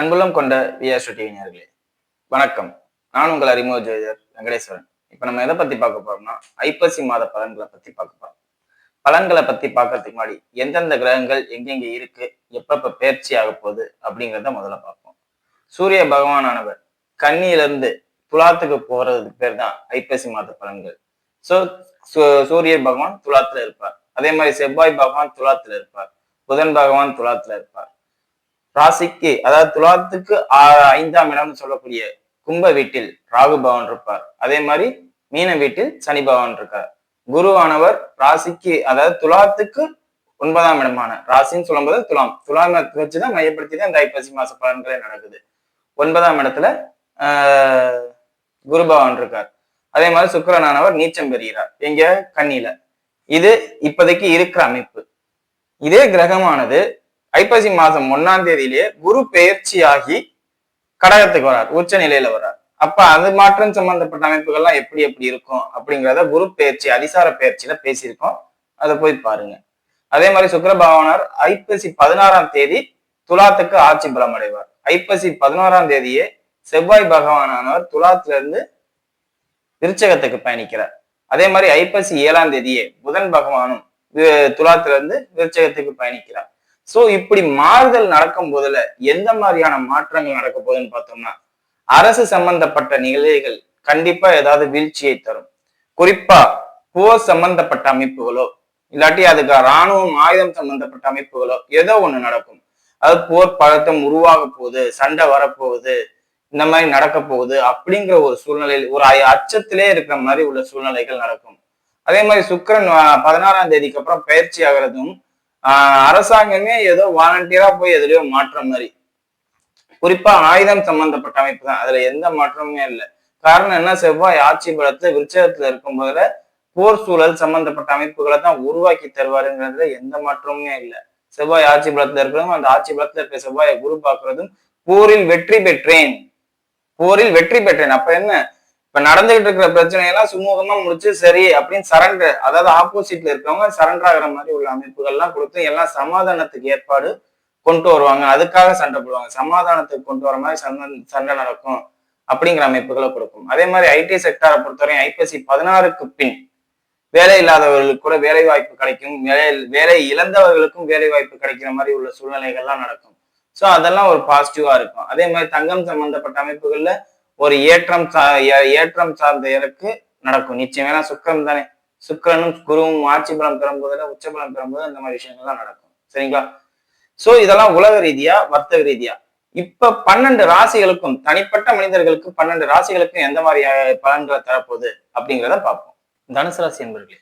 அன்புள்ளம் கொண்ட விஆர்ஸ்டு டிவி நேர்களே வணக்கம். நான் உங்கள் அறிமுக ஜோதிடர் வெங்கடேஸ்வரன். இப்போ நம்ம எதை பத்தி பார்க்க போறோம்னா ஐப்பசி மாத பலன்களை பத்தி பார்க்க போறோம். பலன்களை பத்தி பார்க்கறதுக்கு முன்னாடி எந்தெந்த கிரகங்கள் எங்கெங்க இருக்கு எப்பப்ப பயிற்சி ஆக போகுது அப்படிங்கிறத முதல்ல பார்ப்போம். சூரிய பகவானானவர் கன்னியிலிருந்து துலாத்துக்கு போறதுக்கு பேர் தான் ஐப்பசி மாத பலன்கள். ஸோ சூரிய பகவான் துலாத்துல இருப்பார். அதே மாதிரி செவ்வாய் பகவான் துலாத்துல இருப்பார். புதன் பகவான் துலாத்துல இருப்பார். ராசிக்கு அதாவது துலாத்துக்கு ஐந்தாம் இடம்னு சொல்லக்கூடிய கும்ப வீட்டில் ராகு பவன் இருப்பார். அதே மாதிரி மீன வீட்டில் சனி பவன் இருக்கார். குருவானவர் ராசிக்கு அதாவது துலாத்துக்கு ஒன்பதாம் இடமான ராசின்னு சொல்லும்போது துலாம் துலாம் வச்சுதான் மையப்படுத்தி தான் இந்த ஐப்பசி மாச பலன்களே நடக்குது. ஒன்பதாம் இடத்துல ஆஹ் குரு பகவான் இருக்கார். அதே மாதிரி சுக்கரனானவர் நீச்சம் பெறுகிறார். எங்க? கண்ணில இது இப்போதைக்கு இருக்கிற அமைப்பு. இதே கிரகமானது ஐப்பசி மாசம் ஒன்னாம் தேதியிலேயே குரு பெயர்ச்சியாகி கடகத்துக்கு வரார் உச்ச நிலையில வரார் அப்ப அது மாற்றம் சம்பந்தப்பட்ட அமைப்புகள்லாம் எப்படி எப்படி இருக்கும் அப்படிங்கிறத குரு பெயர்ச்சி அதிசார பெயர்ச்சியில பேசியிருக்கோம். அதை போய் பாருங்க. அதே மாதிரி சுக்கர பகவானார் ஐப்பசி பதினாறாம் தேதி துலாத்துக்கு ஆட்சி பலம் அடைவார். ஐப்பசி பதினோராம் தேதியே செவ்வாய் பகவானானவர் துலாத்துல இருந்து விருச்சகத்துக்கு பயணிக்கிறார். அதே மாதிரி ஐப்பசி ஏழாம் தேதியே புதன் பகவானும் துலாத்துல இருந்து விருச்சகத்துக்கு பயணிக்கிறார். சோ இப்படி மாறுதல் நடக்கும் போதுல எந்த மாதிரியான மாற்றங்கள் நடக்க போகுதுன்னு பார்த்தோம்னா அரசு சம்பந்தப்பட்ட நிலைகள் கண்டிப்பா ஏதாவது வீழ்ச்சியை தரும். குறிப்பா போர் சம்பந்தப்பட்ட அமைப்புகளோ இல்லாட்டி அதுக்கு ராணுவம் ஆயுதம் சம்பந்தப்பட்ட அமைப்புகளோ ஏதோ ஒண்ணு நடக்கும். அது போர் பழக்கம் உருவாக போகுது சண்டை வரப்போகுது இந்த மாதிரி நடக்க போகுது அப்படிங்கிற ஒரு சூழ்நிலையில் ஒரு அச்சத்திலே இருக்கிற மாதிரி உள்ள சூழ்நிலைகள் நடக்கும். அதே மாதிரி சுக்கிரன் பதினாறாம் தேதிக்கு அப்புறம் பயிற்சி ஆகிறதும் அரசாங்கமே ஏதோ வாலண்டியரா போய் எதுலயோ மாற்றம் மாதிரி. குறிப்பா ஆயுதம் சம்பந்தப்பட்ட அமைப்பு தான். அதுல எந்த மாற்றமுமே இல்லை. காரணம் என்ன? செவ்வாய் ஆட்சி பலத்துல விருச்சகத்துல இருக்கும் போதுல போர் சூழல் சம்பந்தப்பட்ட அமைப்புகளை தான் உருவாக்கி தருவாருங்கிறதுல எந்த மாற்றமுமே இல்லை. செவ்வாய் ஆட்சி பலத்துல இருக்கிறதும் அந்த ஆட்சி பலத்துல இருக்க செவ்வாயை குரு பார்க்கறதும் போரில் வெற்றி பெற்றேன். போரில் வெற்றி பெற்றேன். அப்ப என்ன? இப்ப நடந்துகிட்டு இருக்கிற பிரச்சனையெல்லாம் சுமூகமா முடிச்சு சரி அப்படின்னு சரண்டர் அதாவது ஆப்போசிட்ல இருக்கவங்க சரண்டர் ஆகிற மாதிரி உள்ள அமைப்புகள்லாம் கொடுத்து எல்லாம் சமாதானத்துக்கு ஏற்பாடு கொண்டு வருவாங்க. அதுக்காக சண்டை போடுவாங்க. சமாதானத்துக்கு கொண்டு வர மாதிரி சண்டை சண்டை நடக்கும் அப்படிங்கிற அமைப்புகளை கொடுக்கும். அதே மாதிரி ஐடி செக்டாரை பொறுத்தவரையும் ஐபிஎஸ்சி பதினாறுக்கு பின் வேலை இல்லாதவர்களுக்கு கூட வேலை வாய்ப்பு கிடைக்கும். வேலை வேலை இழந்தவர்களுக்கும் வேலை வாய்ப்பு கிடைக்கிற மாதிரி உள்ள சூழ்நிலைகள்லாம் நடக்கும். ஸோ அதெல்லாம் ஒரு பாசிட்டிவா இருக்கும். அதே மாதிரி தங்கம் சம்பந்தப்பட்ட அமைப்புகள்ல ஒரு ஏற்றம் ஏ- ஏற்றம் சார்ந்த இலக்கு நடக்கும். நிச்சயம் ஏன்னா சுக்கரம் தானே. சுக்கிரனும் குருவும் ஆட்சி பலம் பெறும்போதுல உச்ச பலம் பெறும்போது இந்த மாதிரி விஷயங்கள்லாம் நடக்கும். சரிங்களா? சோ இதெல்லாம் உலக ரீதியா வர்த்தக ரீதியா. இப்ப பன்னெண்டு ராசிகளுக்கும் தனிப்பட்ட மனிதர்களுக்கு பன்னெண்டு ராசிகளுக்கும் எந்த மாதிரி பலன்களை தரப்போகுது அப்படிங்கிறத பார்ப்போம். தனுசு ராசி என்பர்களே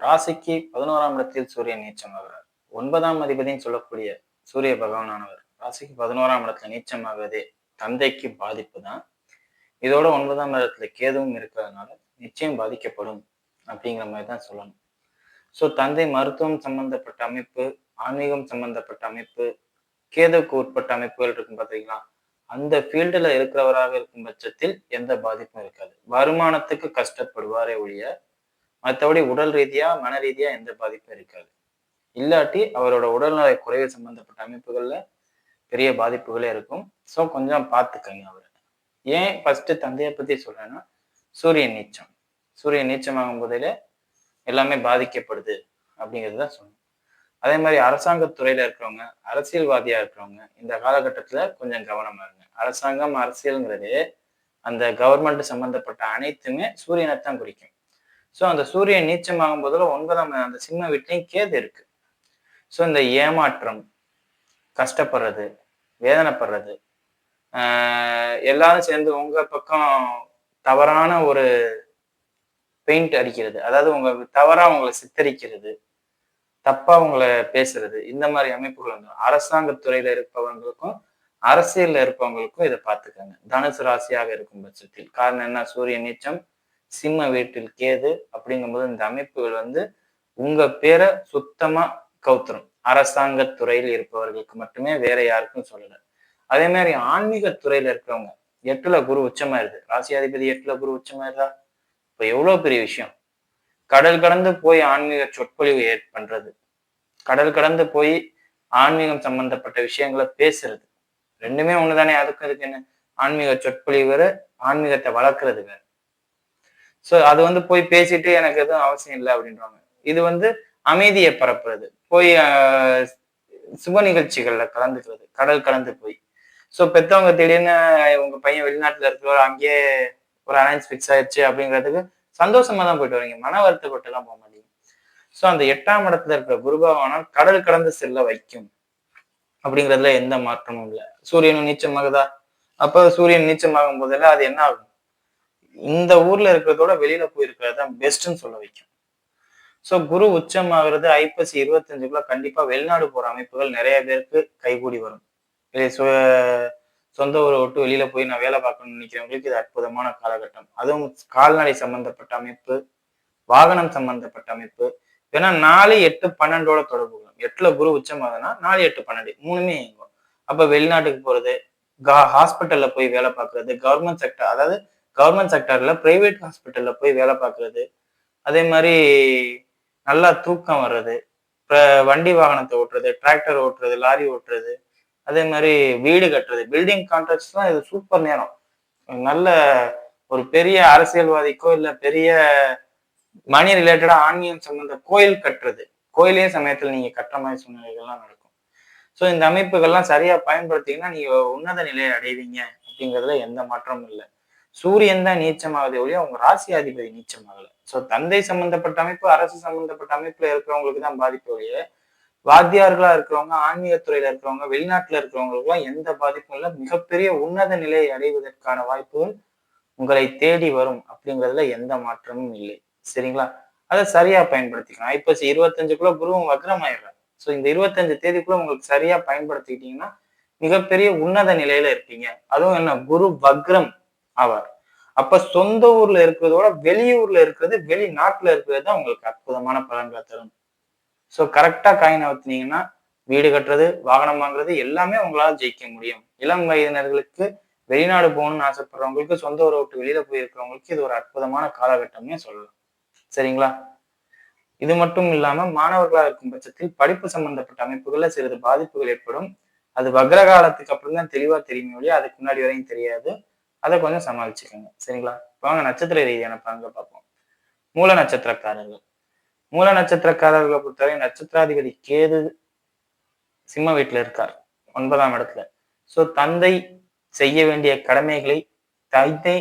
ராசிக்கு பதினோராம் இடத்தில் சூரியன் நீச்சமாகிறார் ஒன்பதாம் அதிபதின்னு சொல்லக்கூடிய சூரிய பகவானானவர் ராசிக்கு பதினோராம் இடத்துல நீச்சமாகவே தந்தைக்கு பாதிப்பு தான். இதோட ஒன்பதாம் இடத்துல கேதுவும் இருக்கிறதுனால நிச்சயம் பாதிக்கப்படும் அப்படிங்கிற மாதிரி தான் சொல்லணும். ஸோ தந்தை மருத்துவம் சம்பந்தப்பட்ட அமைப்பு ஆன்மீகம் சம்பந்தப்பட்ட அமைப்பு கேதுவுக்கு உட்பட்ட அமைப்புகள் இருக்கும் பார்த்தீங்களா அந்த ஃபீல்டுல இருக்கிறவராக இருக்கும் பட்சத்தில் எந்த பாதிப்பும் இருக்காது. வருமானத்துக்கு கஷ்டப்படுவாரே ஒழிய மற்றபடி உடல் ரீதியா மன ரீதியா எந்த பாதிப்பும் இருக்காது. இல்லாட்டி அவரோட உடல்நலை குறைவு சம்பந்தப்பட்ட அமைப்புகள்ல பெரிய பாதிப்புகளே இருக்கும். ஸோ கொஞ்சம் பார்த்துக்கங்க அவரை. ஏன் ஃபர்ஸ்ட் தந்தையை பத்தி சொல்றேன்னா சூரியன் நீச்சம். சூரியன் நீச்சமாகும் போதில எல்லாமே பாதிக்கப்படுது அப்படிங்கிறது தான் சொல்லணும் அதே மாதிரி அரசாங்கத்துறையில இருக்கிறவங்க அரசியல்வாதியா இருக்கிறவங்க இந்த காலகட்டத்துல கொஞ்சம் கவனமா இருங்க. அரசாங்கம் அரசியல்ங்கிறது அந்த கவர்மெண்ட் சம்பந்தப்பட்ட அனைத்துமே சூரியனை தான் குறிக்கும். ஸோ அந்த சூரியன் நீச்சமாகும் போதில் ஒன்பதாம் அந்த சிம்ம வீட்லையும் கேது இருக்கு. ஸோ இந்த ஏமாற்றம் கஷ்டப்படுறது வேதனைப்படுறது எல்லாரும் சேர்ந்து உங்க பக்கம் தவறான ஒரு பெயிண்ட் அடிக்கிறது. அதாவது உங்க தவறா உங்களை சித்தரிக்கிறது. தப்பா உங்களை பேசுறது. இந்த மாதிரி அமைப்புகள் வந்து அரசாங்கத்துறையில இருப்பவங்களுக்கும் அரசியல்ல இருப்பவங்களுக்கும் இதை பார்த்துக்கோங்க. தனுசு ராசியாக இருக்கும் பட்சத்தில். காரணம் என்ன? சூரிய நீச்சம் சிம்ம வீட்டில் கேது அப்படிங்கும்போது இந்த அமைப்புகள் வந்து உங்க பேரை சுத்தமா கவுத்துரும். அரசாங்கத்துறையில் இருப்பவர்களுக்கு மட்டுமே வேற யாருக்கும் சொல்லலை. அதே மாதிரி ஆன்மீக துறையில இருக்கிறவங்க எட்டுல குரு உச்சமா இருக்கு ராசியாதிபதி எட்டுல குரு உச்சமா உச்சமாயிருதா? இப்ப எவ்வளவு பெரிய விஷயம்? கடல் கடந்து போய் ஆன்மீக சொற்பொழிவு ஏற் பண்றது. கடல் கடந்து போய் ஆன்மீகம் சம்பந்தப்பட்ட விஷயங்களை பேசுறது. ரெண்டுமே ஒண்ணுதானே? அதுக்கு அதுக்கு என்ன? ஆன்மீக சொற்பொழிவு வேற ஆன்மீகத்தை வளர்க்கறது வேற. சோ அது வந்து போய் பேசிட்டு எனக்கு எதுவும் அவசியம் இல்லை அப்படின்றாங்க இது வந்து அமைதியை பரப்புறது. போய் சுப நிகழ்ச்சிகள்ல கலந்துக்கிறது. கடல் கலந்து போய். சோ பெத்தவங்க திடீர்னு உங்க பையன் வெளிநாட்டுல இருக்கிறவர் அங்கேயே ஒரு அலைன்ஸ் ஃபிக்ஸ் ஆயிடுச்சு அப்படிங்கிறதுக்கு சந்தோஷமா தான் போயிட்டு வரீங்க. மன வருத்தப்பட்டுலாம் போக மாட்டீங்க. சோ அந்த எட்டாம் இடத்துல இருக்கிற குருபாவானால் கடல் கடந்து செல்ல வைக்கும் அப்படிங்கிறதுல எந்த மாற்றமும் இல்லை. சூரியனும் நீச்சமாகுதா? அப்போ சூரியன் நீச்சமாகும் போதெல்லாம் அது என்ன ஆகும்? இந்த ஊர்ல இருக்கிறதோட வெளியில போயிருக்கிறது தான் பெஸ்ட்னு சொல்ல வைக்கும். சோ குரு உச்சமாகிறது ஐப்பசி இருபத்தஞ்சுக்குள்ள கண்டிப்பா வெளிநாடு போற அமைப்புகள் நிறைய பேருக்கு கைகூடி வரும். சொந்த ஊரை விட்டு வெளியில போய் நான் வேலை பார்க்கணும்னு நினைக்கிறவங்களுக்கு இது அற்புதமான காலகட்டம். அதுவும் கால்நடை சம்பந்தப்பட்ட அமைப்பு வாகனம் சம்பந்தப்பட்ட அமைப்பு. ஏன்னா நாலு எட்டு பன்னெண்டோட தொடர்பு கொள்ளும். எட்டுல குரு உச்சமாகனா நாலு எட்டு பன்னெண்டு மூணுமே இயங்கும். அப்ப வெளிநாட்டுக்கு போறது ஹாஸ்பிட்டல்ல போய் வேலை பார்க்கறது கவர்மெண்ட் செக்டர் அதாவது கவர்மெண்ட் செக்டர்ல பிரைவேட் ஹாஸ்பிட்டல்ல போய் வேலை பார்க்கறது அதே மாதிரி நல்லா தூக்கம் வர்றது வண்டி வாகனத்தை ஓட்டுறது டிராக்டர் ஓட்டுறது லாரி ஓட்டுறது அதே மாதிரி வீடு கட்டுறது பில்டிங் கான்ட்ராக்ட்ஸ்லாம் இது சூப்பர் நேரம். நல்ல ஒரு பெரிய அரசியல்வாதிக்கோ இல்ல பெரிய மணி ரிலேட்டடா ஆன்மீகம் சம்பந்த கோயில் கட்டுறது. கோயிலே சமயத்தில் நீங்க கட்டுற மாதிரி சூழ்நிலைகள்லாம் நடக்கும். ஸோ இந்த அமைப்புகள்லாம் சரியா பயன்படுத்திங்கன்னா நீங்க உன்னத நிலையை அடைவீங்க அப்படிங்கிறதுல எந்த மாற்றமும் இல்லை. சூரியன் தான் நீச்சமாகுதே ஒழிய உங்க ராசியாதிபதி நீச்சமாகல. ஸோ தந்தை சம்பந்தப்பட்ட அமைப்பு அரசு சம்பந்தப்பட்ட அமைப்புல இருக்கிறவங்களுக்கு தான் பாதிப்பு ஒழிய வாத்தியார்களா இருக்கிறவங்க ஆன்மீகத்துறையில இருக்கிறவங்க வெளிநாட்டுல இருக்கிறவங்களுக்குலாம் எந்த பாதிப்பும் இல்லை. மிகப்பெரிய உன்னத நிலையை அடைவதற்கான வாய்ப்புகள் உங்களை தேடி வரும் அப்படிங்கிறதுல எந்த மாற்றமும் இல்லை. சரிங்களா? அதை சரியா பயன்படுத்திக்கலாம். ஐப்பசி இருபத்தஞ்சுக்குள்ள குருவும் வக்ரமாயிடுறாரு. ஸோ இந்த இருபத்தஞ்சு தேதிக்குள்ள உங்களுக்கு சரியா பயன்படுத்திக்கிட்டீங்கன்னா மிகப்பெரிய உன்னத நிலையில இருப்பீங்க. அதுவும் என்ன? குரு வக்ரம் ஆவார். அப்ப சொந்த ஊர்ல இருக்கிறதோட வெளியூர்ல இருக்கிறது வெளிநாட்டுல இருக்கிறது தான் உங்களுக்கு அற்புதமான பலன்களை தரும். ஸோ கரெக்டாக காயின் நகர்த்தினீங்கன்னா வீடு கட்டுறது வாகனம் வாங்குறது எல்லாமே உங்களால் ஜெயிக்க முடியும். இளம் வயதினர்களுக்கு வெளிநாடு போகணும்னு ஆசைப்படுறவங்களுக்கு சொந்த ஊரை விட்டு வெளியில போயிருக்கிறவங்களுக்கு இது ஒரு அற்புதமான காலகட்டம்னே சொல்லலாம். சரிங்களா? இது மட்டும் இல்லாம மாணவர்களா இருக்கும் பட்சத்தில் படிப்பு சம்பந்தப்பட்ட அமைப்புகள்ல சிறிது பாதிப்புகள் ஏற்படும். அது வக்ர காலத்துக்கு அப்புறம் தான் தெளிவா தெரியுமே ஒழிய அதுக்கு முன்னாடி வரையும் தெரியாது. அதை கொஞ்சம் சமாளிச்சுக்கோங்க. சரிங்களா? இப்போ வாங்க நட்சத்திர ரீதியான பங்க பார்ப்போம். மூல நட்சத்திரக்காரர்கள். மூல நட்சத்திரக்காரர்களை பொறுத்தவரை நட்சத்திராதிபதி கேது சிம்ம வீட்டுல இருக்கார் ஒன்பதாம் இடத்துல. சோ தந்தை செய்ய வேண்டிய கடமைகளை தந்தை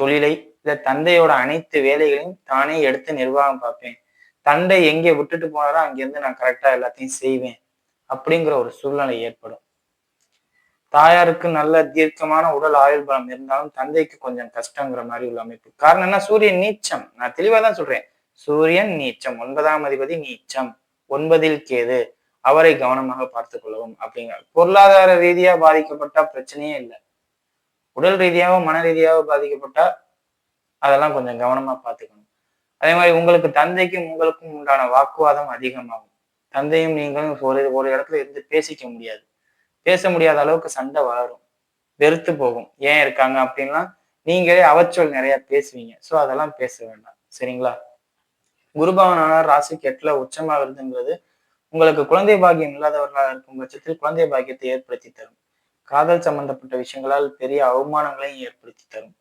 தொழிலை இல்ல தந்தையோட அனைத்து வேலைகளையும் தானே எடுத்து நிர்வாகம் பார்ப்பேன். தந்தை எங்கே விட்டுட்டு போனாரோ அங்கிருந்து நான் கரெக்டா எல்லாத்தையும் செய்வேன் அப்படிங்கிற ஒரு சூழ்நிலை ஏற்படும். தாயாருக்கு நல்ல தீர்க்கமான உடல் ஆயுள் பலம் இருந்தாலும் தந்தைக்கு கொஞ்சம் கஷ்டங்கிற மாதிரி உள்ள அமைப்பு. காரணம் என்ன? சூரியன் நீச்சம். நான் தெளிவா தான் சொல்றேன். சூரியன் நீச்சம் ஒன்பதாம் அதிபதி நீச்சம் ஒன்பதில் கேது. அவரை கவனமாக பார்த்து கொள்ளவும் அப்படிங்கிற பொருளாதார ரீதியா பாதிக்கப்பட்டா பிரச்சனையே இல்லை. உடல் ரீதியாகவும் மன ரீதியாகவும் பாதிக்கப்பட்டா அதெல்லாம் கொஞ்சம் கவனமா பார்த்துக்கணும். அதே மாதிரி உங்களுக்கு தந்தைக்கும் உங்களுக்கும் உண்டான வாக்குவாதம் அதிகமாகும். தந்தையும் நீங்களும் ஒரு ஒரு இடத்துல இருந்து பேசிக்க முடியாது. பேச முடியாத அளவுக்கு சண்டை வளரும். வெறுத்து போகும். ஏன் இருக்காங்க அப்படின்லாம் நீங்களே அவச்சொல் நிறைய பேசுவீங்க. ஸோ அதெல்லாம் பேச வேண்டாம். சரிங்களா? குருபவனானார் ராசிக்கு எட்டுல உச்சமாகிறதுங்கிறது உங்களுக்கு குழந்தை பாக்கியம் இல்லாதவர்களாக இருக்கும் பட்சத்தில் குழந்தை பாக்கியத்தை ஏற்படுத்தி தரும். காதல் சம்பந்தப்பட்ட விஷயங்களால் பெரிய அவமானங்களையும் ஏற்படுத்தி தரும்.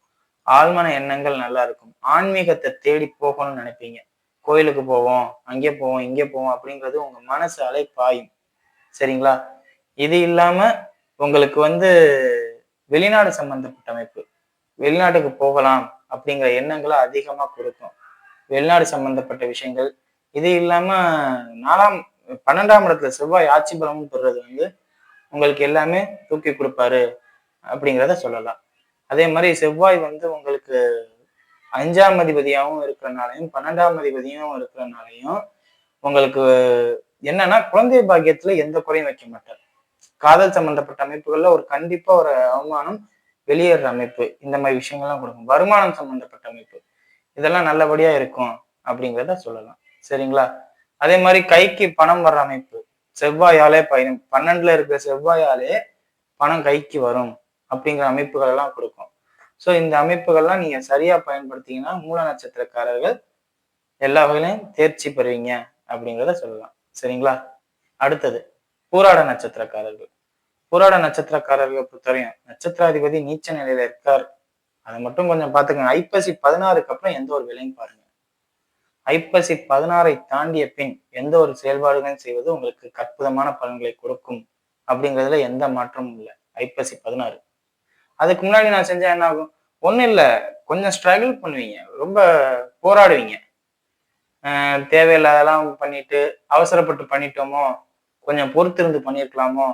ஆழ்மன எண்ணங்கள் நல்லா இருக்கும். ஆன்மீகத்தை தேடி போகணும்னு நினைப்பீங்க. கோயிலுக்கு போவோம் அங்கே போவோம் இங்கே போவோம் அப்படிங்கிறது உங்க மனசு அலை பாயும். சரிங்களா? இது இல்லாம உங்களுக்கு வந்து வெளிநாடு சம்பந்தப்பட்ட அமைப்பு வெளிநாட்டுக்கு போகலாம் அப்படிங்கிற எண்ணங்களை அதிகமா கொடுக்கும். வெளிநாடு சம்பந்தப்பட்ட விஷயங்கள். இது இல்லாம நாலாம் பன்னெண்டாம் இடத்துல செவ்வாய் ஆட்சி பலமும் பெறுறது வந்து உங்களுக்கு எல்லாமே தூக்கி கொடுப்பாரு அப்படிங்கிறத சொல்லலாம். அதே மாதிரி செவ்வாய் வந்து உங்களுக்கு அஞ்சாம் அதிபதியாகவும் இருக்கிறனாலையும் பன்னெண்டாம் அதிபதியும் இருக்கிறனாலையும் உங்களுக்கு என்னன்னா குழந்தை பாக்கியத்துல எந்த குறையும் வைக்க மாட்டார். காதல் சம்பந்தப்பட்ட அமைப்புகள்ல ஒரு கண்டிப்பா ஒரு அவமானம் வெளியேற அமைப்பு. இந்த மாதிரி விஷயங்கள்லாம் கொடுக்கும். வருமானம் சம்பந்தப்பட்ட அமைப்பு. இதெல்லாம் நல்லபடியா இருக்கும் அப்படிங்கிறத சொல்லலாம். சரிங்களா? அதே மாதிரி கைக்கு பணம் வர்ற அமைப்பு. செவ்வாயாலே பயணம் பன்னெண்டுல இருக்கிற செவ்வாயாலே பணம் கைக்கு வரும் அப்படிங்கிற அமைப்புகள் எல்லாம் கொடுக்கும். ஸோ இந்த அமைப்புகள்லாம் நீங்க சரியா பயன்படுத்தீங்கன்னா மூல நட்சத்திரக்காரர்கள் எல்லா வகையிலையும் தேர்ச்சி பெறுவீங்க அப்படிங்கிறத சொல்லலாம். சரிங்களா? அடுத்தது பூராட நட்சத்திரக்காரர்கள். பூராட நட்சத்திரக்காரர்களை பொறுத்தவரையும் நட்சத்திராதிபதி நீச்ச நிலையில இருக்கார் அதை மட்டும் கொஞ்சம் பாத்துக்கோங்க ஐப்பசி பதினாறுக்கு அப்புறம் எந்த ஒரு விலையும் பாருங்க. ஐப்பசி பதினாறை தாண்டிய பின் எந்த ஒரு செயல்பாடுகளும் செய்வது உங்களுக்கு கற்புதமான பலன்களை கொடுக்கும் அப்படிங்கிறதுல எந்த மாற்றமும் இல்லை. ஐப்பசி பதினாறு. அதுக்கு முன்னாடி நான் செஞ்சா என்ன ஆகும்? ஒன்றும் இல்லை. கொஞ்சம் ஸ்ட்ரகிள் பண்ணுவீங்க. ரொம்ப போராடுவீங்க. தேவையில்லாதெல்லாம் பண்ணிட்டு அவசரப்பட்டு பண்ணிட்டோமோ கொஞ்சம் பொறுத்திருந்து பண்ணியிருக்கலாமோ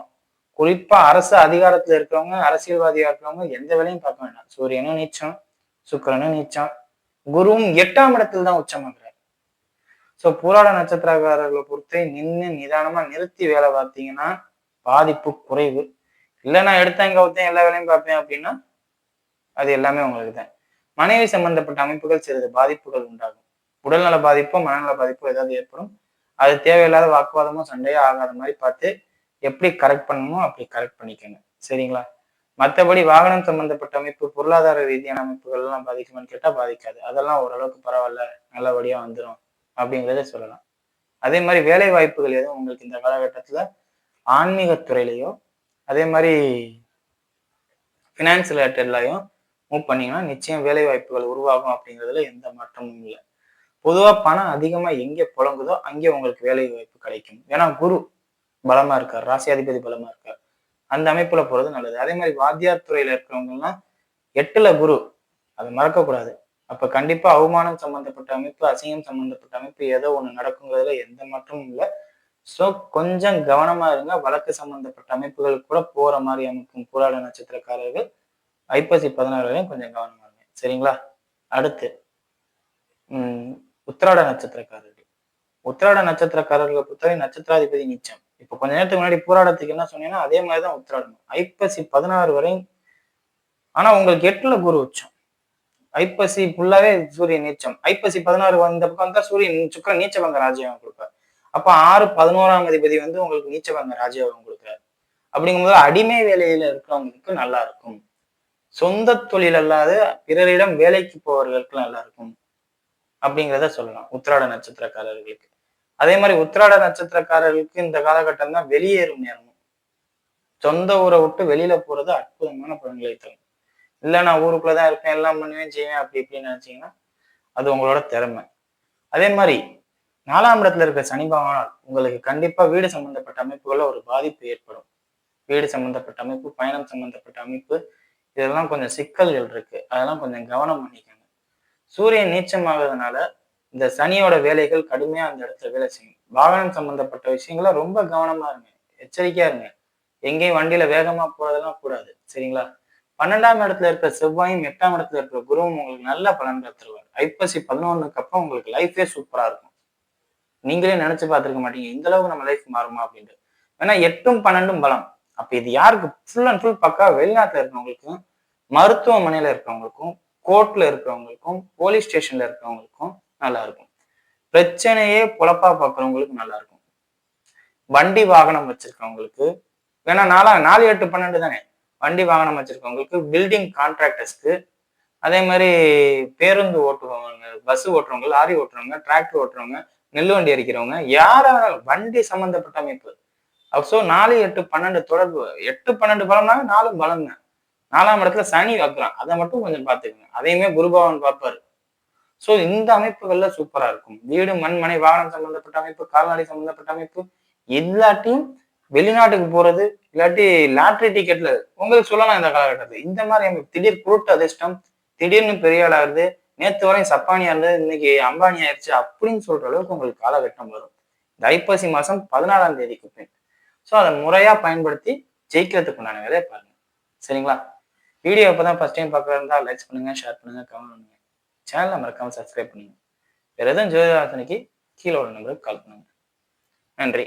குறிப்பா அரசு அதிகாரத்துல இருக்கிறவங்க அரசியல்வாதியா இருக்கிறவங்க எந்த வேலையும் பார்க்க வேண்டாம். சூரியனும் நீச்சம் சுக்கரனும் நீச்சம். குருவும் எட்டாம் இடத்துல தான் உச்சமாகிறார் ஸோ பூராட நட்சத்திரக்காரர்களை பொறுத்து நின்று நிதானமா நிறுத்தி வேலை பார்த்தீங்கன்னா பாதிப்பு குறைவு. இல்லை நான் எடுத்தேன் இங்க ஒருத்தன் எல்லா வேலையும் பார்ப்பேன் அப்படின்னா அது எல்லாமே உங்களுக்கு தான். மனைவி சம்பந்தப்பட்ட அமைப்புகள் சிறிது பாதிப்புகள் உண்டாகும். உடல்நல பாதிப்போ மனநல பாதிப்போ ஏதாவது ஏற்படும். அது தேவையில்லாத வாக்குவாதமோ சண்டையோ ஆகாத மாதிரி பார்த்து எப்படி கரெக்ட் பண்ணணுமோ அப்படி கரெக்ட் பண்ணிக்கோங்க. சரிங்களா? மற்றபடி வாகனம் சம்பந்தப்பட்ட அமைப்பு பொருளாதார ரீதியான அமைப்புகள் எல்லாம் பாதிக்குமான்னு கேட்டால் பாதிக்காது. அதெல்லாம் ஓரளவுக்கு பரவாயில்ல நல்லபடியாக வந்துடும் அப்படிங்கிறத சொல்லலாம். அதே மாதிரி வேலை வாய்ப்புகள் எதுவும் உங்களுக்கு இந்த காலகட்டத்தில் ஆன்மீக துறையிலையோ அதே மாதிரி ஃபினான்ஸ் ரிலேட்டட்லையும் மூவ் பண்ணிங்கன்னா நிச்சயம் வேலை வாய்ப்புகள் உருவாகும் அப்படிங்கிறதுல எந்த மாற்றமும் இல்லை. பொதுவாக பணம் அதிகமாக எங்கே புழங்குதோ அங்கே உங்களுக்கு வேலை வாய்ப்பு கிடைக்கும். ஏன்னா குரு பலமா இருக்கார் ராசியாதிபதி பலமா இருக்கார். அந்த அமைப்புல போறது நல்லது. அதே மாதிரி வாத்தியார் துறையில இருக்கிறவங்கலாம் எட்டுல குரு அதை மறக்கக்கூடாது. அப்ப கண்டிப்பா அவமானம் சம்பந்தப்பட்ட அமைப்பு அசிங்கம் சம்பந்தப்பட்ட அமைப்பு ஏதோ ஒண்ணு நடக்குங்கிறதுல எந்த மாற்றமும் இல்லை. ஸோ கொஞ்சம் கவனமா இருங்க. வழக்கு சம்பந்தப்பட்ட அமைப்புகள் கூட போற மாதிரி அமைக்கும் போராட நட்சத்திரக்காரர்கள் ஐப்பசி பதினாறு வரையும் கொஞ்சம் கவனமா இருங்க. சரிங்களா? அடுத்து உம் உத்திராட நட்சத்திரக்காரர்கள். உத்திராட நட்சத்திரக்காரர்களை பொறுத்தவரை நட்சத்திராதிபதி நீச்சம் இப்போ கொஞ்ச நேரத்துக்கு முன்னாடி போராடத்துக்கு என்ன சொன்னீங்கன்னா அதே மாதிரிதான் உத்திராடம் ஐப்பசி பதினாறு வரை ஆனா உங்களுக்கு எட்டுல குரு உச்சம். ஐப்பசி ஃபுல்லாவே சூரியன் நீச்சம். ஐப்பசி பதினாறு இந்த பக்கம் வந்தா சூரியன் சுக்கரன் நீச்சவங்க ராஜயோகம் கொடுப்பார். அப்ப ஆறு பதினோராம் அதிபதி வந்து உங்களுக்கு நீச்சவங்க ராஜயோகம் கொடுக்குறாரு. அப்படிங்கும்போது அடிமை வேலையில இருக்கிறவங்களுக்கு நல்லா இருக்கும் சொந்த தொழில் அல்லாத பிறரிடம் வேலைக்கு போவர்களுக்கு நல்லா இருக்கும் அப்படிங்கிறத சொல்லலாம். உத்திராட நட்சத்திரக்காரர்களுக்கு. அதே மாதிரி உத்திராட நட்சத்திரக்காரர்களுக்கு இந்த காலகட்டம் தான் வெளியேறும் நேரமும். சொந்த ஊரை விட்டு வெளியில போறது அற்புதமான பலன்களை தரும். இல்லை நான் ஊருக்குள்ளதான் இருப்பேன் எல்லாம் பண்ணுவேன் செய்வேன் அப்படி இப்படின்னு நினைச்சீங்கன்னா அது உங்களோட திறமை. அதே மாதிரி நாலாம் இடத்துல இருக்க சனி பகவானால் உங்களுக்கு கண்டிப்பா வீடு சம்பந்தப்பட்ட அமைப்புகள்ல ஒரு பாதிப்பு ஏற்படும். வீடு சம்பந்தப்பட்ட அமைப்பு பயணம் சம்பந்தப்பட்ட அமைப்பு இதெல்லாம் கொஞ்சம் சிக்கல்கள் இருக்கு. அதெல்லாம் கொஞ்சம் கவனம் பண்ணிக்கோங்க. சூரியன் நீச்சமாகிறதுனால இந்த சனியோட வேலைகள் கடுமையா அந்த இடத்துல வேலை செய்யும். வாகனம் சம்பந்தப்பட்ட விஷயங்கள ரொம்ப கவனமா இருங்க. எச்சரிக்கையா இருங்க. எங்கேயும் வண்டியில வேகமா போறதெல்லாம் கூடாது. சரிங்களா? பன்னெண்டாம் இடத்துல இருக்கிற செவ்வாயும் எட்டாம் இடத்துல இருக்கிற குருவும் உங்களுக்கு நல்ல பலன் தருவார். ஐப்பசி பதினொன்னுக்கு அப்புறம் உங்களுக்கு லைஃபே சூப்பரா இருக்கும். நீங்களே நினைச்சு பார்த்துருக்க மாட்டீங்க. இந்த அளவுக்கு நம்ம லைஃப் மாறுமா அப்படின்ட்டு. ஏன்னா எட்டும் பன்னெண்டும் பலம். அப்ப இது யாருக்கு? ஃபுல் அண்ட் ஃபுல் பக்கா வெளிநாட்டுல இருக்கிறவங்களுக்கும் மருத்துவமனையில இருக்கிறவங்களுக்கும் கோர்ட்ல இருக்கிறவங்களுக்கும் போலீஸ் ஸ்டேஷன்ல இருக்கிறவங்களுக்கும் நல்லா இருக்கும் பிரச்சனையே பொழப்பா பார்க்குறவங்களுக்கு நல்லா இருக்கும் வண்டி வாகனம் வச்சிருக்கவங்களுக்கு வேணா நாலா நாலு எட்டு பன்னெண்டு தானே? வண்டி வாகனம் வச்சிருக்கவங்களுக்கு பில்டிங் கான்ட்ராக்டர்ஸ்க்கு அதே மாதிரி பேருந்து ஓட்டுறவங்க பஸ் ஓட்டுறவங்க லாரி ஓட்டுறவங்க டிராக்டர் ஓட்டுறவங்க நெல் வண்டி அடிக்கிறவங்க யார வண்டி சம்பந்தப்பட்ட அமைப்பு. ஸோ நாலு எட்டு பன்னெண்டு தொடர்பு எட்டு பன்னெண்டு பலம்னா நாலு பலம் தான் நாலாம் இடத்துல சனி வைக்கிறான் அதை மட்டும் கொஞ்சம் பார்த்துக்கங்க. அதையுமே குருபவன் பார்ப்பாரு. ஸோ இந்த அமைப்புகள்ல சூப்பரா இருக்கும். வீடு மண் மனை வாகனம் சம்பந்தப்பட்ட அமைப்பு கால்நடை சம்பந்தப்பட்ட அமைப்பு எல்லாத்தையும் வெளிநாட்டுக்கு போறது இல்லாட்டி லாட்ரி டிக்கெட்ல உங்களுக்கு சொல்லலாம் இந்த காலகட்டத்தில். இந்த மாதிரி அமைப்பு திடீர் குருட்டு அதிர்ஷ்டம் திடீர்னு பெரிய ஆளாகுது நேற்று வரையும் சப்பானியா இருந்தது இன்னைக்கு அம்பானி ஆயிடுச்சு அப்படின்னு சொல்ற அளவுக்கு உங்களுக்கு காலகட்டம் வரும். இந்த ஐப்பசி மாசம் பதினாலாம் தேதிக்கு பின். ஸோ அதை முறையா பயன்படுத்தி ஜெயிக்கிறதுக்கு உண்டான வேலையை பாருங்க. சரிங்களா? வீடியோ இப்பதான் ஃபர்ஸ்ட் டைம் பார்க்கறதா லைக்ஸ் பண்ணுங்க ஷேர் பண்ணுங்க கமெண்ட் பண்ணுங்க. சேனலை மறக்காமல் சப்ஸ்கிரைப் பண்ணுங்க. வேற எதுவும் ஜோதிராசனைக்கு கீழே உள்ள நம்பருக்கு கால் பண்ணுங்க. நன்றி.